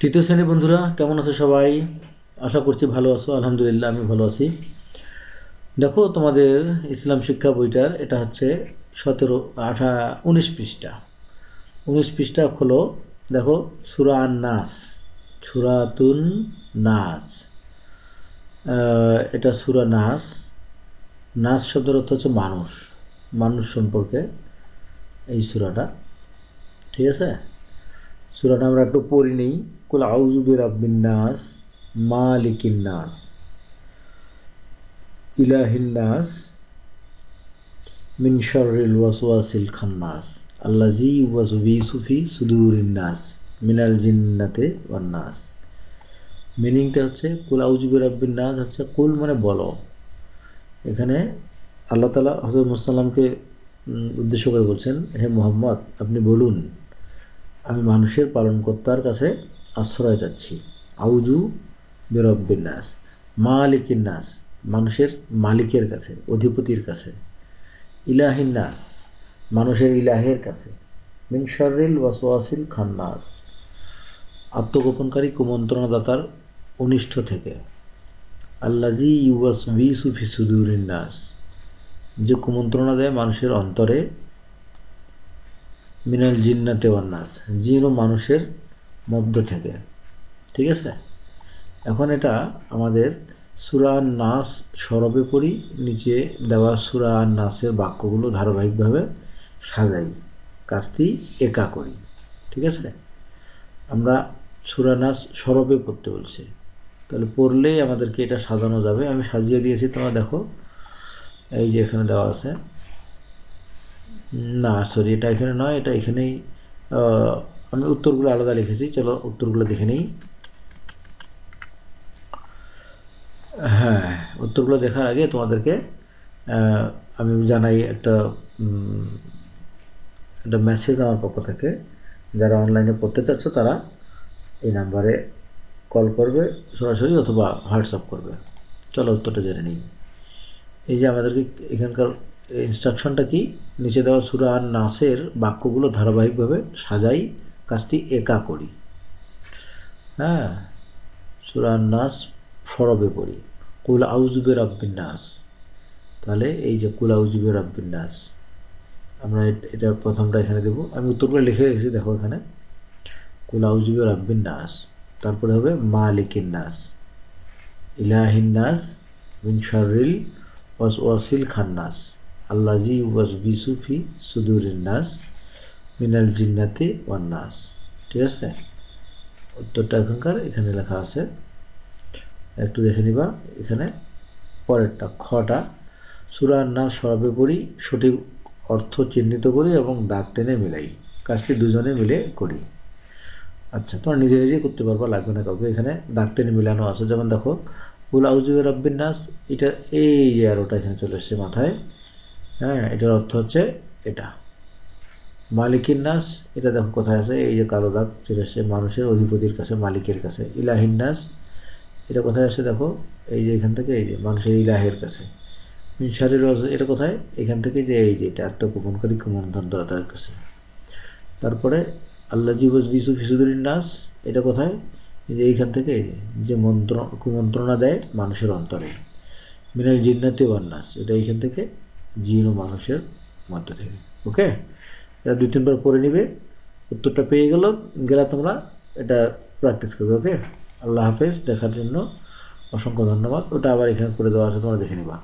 তৃতীয় শ্রেণির বন্ধুরা, কেমন আছো সবাই? আশা করছি ভালো আছো, আলহামদুলিল্লাহ আমি ভালো আছি। দেখো, তোমাদের ইসলাম শিক্ষা বইটার, এটা হচ্ছে সতেরো, আঠা, উনিশ পৃষ্ঠা। উনিশ পৃষ্ঠা হলো, দেখো, সুরা নাস সুরাতুন নাচ এটা সুরা নাস। নাচ শব্দের অর্থ হচ্ছে মানুষ। মানুষ সম্পর্কে এই সুরাটা, ঠিক আছে? সুরাটা আমরা একটু পড়ি নেই। কুল আউজুবির আব্বিন নাস মালিকিন নাস ইলাহিন নাস মিন শাররিল ওয়াসওয়াসিল খান্নাস আল্লাজি ওয়াসবি সুফি সুদুরিন নাস মিনাল জিন্নাতে ওয়ান নাস মিনিংটা হচ্ছে কুল আউজুবির আব্বিন নাস হচ্ছে কুল মানে বলো। এখানে আল্লাহ তালা হজরত মুসাল্লামকে উদ্দেশ্য করে বলছেন, হে মোহাম্মদ, আপনি বলুন, আমি মানুষের পালনকর্তার কাছে আশ্রয় চাচ্ছি আউজু বেরব্বিন নাস। মালিকিন নাস। মানুষের মালিকের কাছে, অধিপতির কাছে। ইলাহিন নাস। মানুষের ইলাহের কাছে। মিন শাররিল ওয়াসওয়াসিল খান্নাস। আত্মগোপনকারী কুমন্ত্রণাদাতার অনিষ্ঠ থেকে। আল্লাজি ইউয়াস বি সুফি সুদুরিন নাস। যে কুমন্ত্রণা দেয় মানুষের অন্তরে, মিনাল জিন্নাতে ওয়ান্নাস জিন মানুষের মধ্য থেকে। ঠিক আছে? এখন এটা আমাদের সুরা নাস সরবে পড়ি, নিচে দেওয়া সুরা নাসের বাক্যগুলো ধারাবাহিকভাবে সাজাই, কাজটি একা করি। ঠিক আছে? আমরা সুরা নাস সরবে পড়তে বলছি। তাহলে পড়লেই আমাদেরকে এটা সাজানো যাবে। আমি সাজিয়ে দিয়েছি, তোমরা দেখো। এই যে এখানে দেওয়া আছে। না সরি এটা এখানে নয়, এটা এখানেই আমি উত্তরগুলো আলাদা লিখেছি, চলো উত্তরগুলো দেখে নিই। হ্যাঁ উত্তরগুলো দেখার আগে তোমাদেরকে আমি জানাই একটা একটা মেসেজ আমার পক্ষ থেকে। যারা অনলাইনে পড়তে চাচ্ছ, তারা এই নাম্বারে কল করবে, সরাসরি অথবা হোয়াটসঅ্যাপ করবে। চলো উত্তরটা জেনে নিই। এই যে আমাদেরকে এখানকার ইনস্ট্রাকশনটা কি? নিচে দেওয়া সুরা আর নাসের বাক্যগুলো ধারাবাহিকভাবে সাজাই। কাজটি একা করি। হ্যাঁ সুরা আর নাস সরবে পড়ি। কুল আউজুবের আব্বিন নাস। তাহলে এই যে কুল আউজুবের আব্বিন নাস, আমরা এটা প্রথমটা এখানে দেবো। আমি উত্তরগুলো লিখে রেখেছি, দেখো এখানে। কুল আউজুবের আব্বিন নাস। তারপরে হবে মালিকিন নাস। ইলাহিন নাস মিন শাররিল ওয়াস ওয়াসিল খান্নাস। আল্লাজি ওয়াস বিসুফি সুদুরিন নাস। মিনাল জিন্নাতি ওয়ান নাস ঠিক আছে? উত্তরটা এখানকার, এখানে লেখা আছে। একটু দেখে নিবা, এখানে পরেরটা, খটা। সুরার নাস সরাবে পড়ি, সঠিক অর্থ চিহ্নিত করি এবং দাগ টেনে মিলাই। কাজটি দুজনে মিলে করি। আচ্ছা তোমরা নিজে নিজেই করতে পারবা, লাগবে না কাউকে। এখানে দাগ টেনে মিলানো আছে। যেমন দেখো, কুল আউজুবের রব্বিন নাস, এটা এই যে আরোটা এখানে চলে এসছে মাথায়। হ্যাঁ এটার অর্থ হচ্ছে এটা। মালিকিন নাস এটা দেখো কোথায় আছে? এই যে কালো দাগ চলে এসছে মানুষের অধিপতির কাছে মালিকের কাছে। ইলাহিন নাস এটা কোথায় আসে দেখো? এই যে এখান থেকে এই যে মানুষের ইলাহের কাছে। মিনসারের এটা কোথায়? এখান থেকে যে এই যে এটা একটা কুপনকারী কুমন্ত্রণাদাতার কাছে। তারপরে আল্লাহ জিবস বিসু ফিসুদুরিন নাস এটা কোথায়? এই যে এইখান থেকে যে, মন্ত্র কুমন্ত্রণা দেয় মানুষের অন্তরে। মিনাল জিন্নাতি ওয়ান্নাস এটা এইখান থেকে জিন ও মানুষের মধ্য থেকে। ওকে? এটা দুই, তিনবার পড়ে নিবে, উত্তরটা পেয়ে গেল, গেলে তোমরা এটা প্র্যাকটিস করবে ওকে আল্লাহ হাফেজ, দেখার জন্য অসংখ্য ধন্যবাদ। ওটা আবার এখানে করে দেওয়া আছে, তোমরা দেখে নিবা।